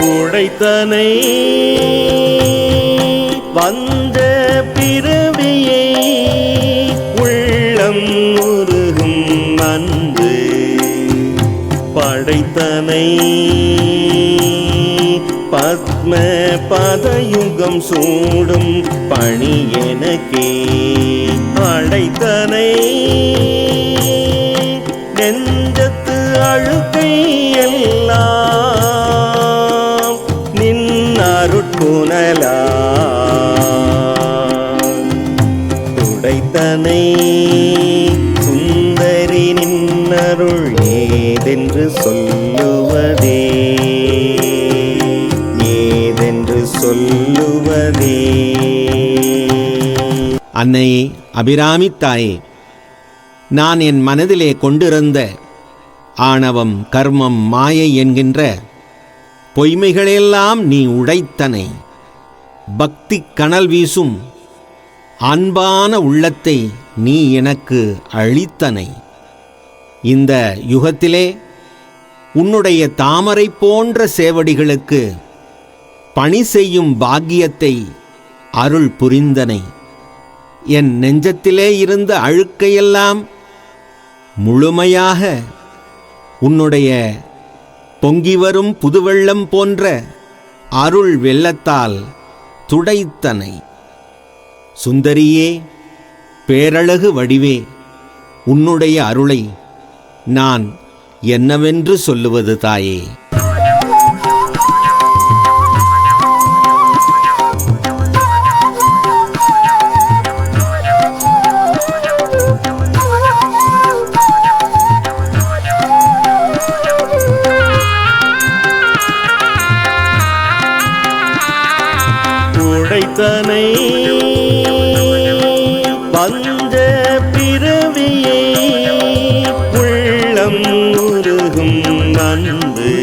உடைத்தனை. வந்த பிறவியை உள்ளம் முருகும் அன்று படைத்தனை. பத்ம பதயுகம் சூடும் பணி எனக்கே. அடைத்தனை நெஞ்சத்து அழுக்கை எல்லாம் அருட்புனலா துடைத்தனை சுந்தரி நின்னருள் ஏதென்று சொல்லுவதே. ஏதென்று சொல்லுவதே. அன்னையே அபிராமி தாயே நான் என் மனதிலே கொண்டிருந்த ஆணவம் கர்மம் மாயை என்கின்ற பொய்மைகளெல்லாம் நீ உடைத்தனை. பக்தி கனல் வீசும் அன்பான உள்ளத்தை நீ எனக்கு அளித்தனை. இந்த யுகத்திலே உன்னுடைய தாமரை போன்ற சேவடிகளுக்கு பணி செய்யும் பாக்கியத்தை அருள் புரிந்தனை. என் நெஞ்சத்திலே இருந்த அழுக்கையெல்லாம் முழுமையாக உன்னுடைய பொங்கி வரும் புதுவெள்ளம் போன்ற அருள் வெள்ளத்தால் துடைத்தனை. சுந்தரியே பேரழகு வடிவே உன்னுடைய அருளை நான் என்னவென்று சொல்லுவது தாயே. உடைத்தனை பஞ்ச பிறவியை உள்ளம் உருகும் அன்பு.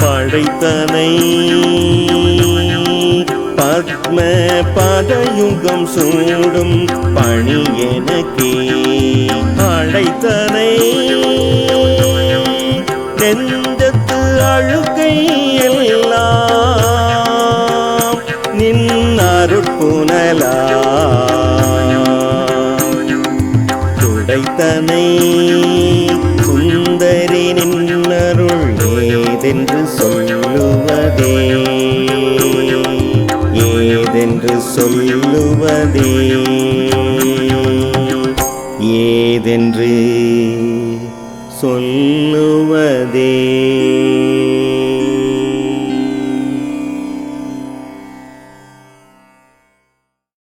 படைத்தனை. பத்ம பதயுகம் சூடும் பணி எனக்கே. அழைத்தனை நெஞ்சத்து அழுகை எல்லாம் நின் அருட்புனலா துடைத்தனை சுந்தரி நின்னருள் ஏதென்று சொல்லுவதே. ஏதென்று சொல்லுவதே. ஏதென்று சொல்லுவதே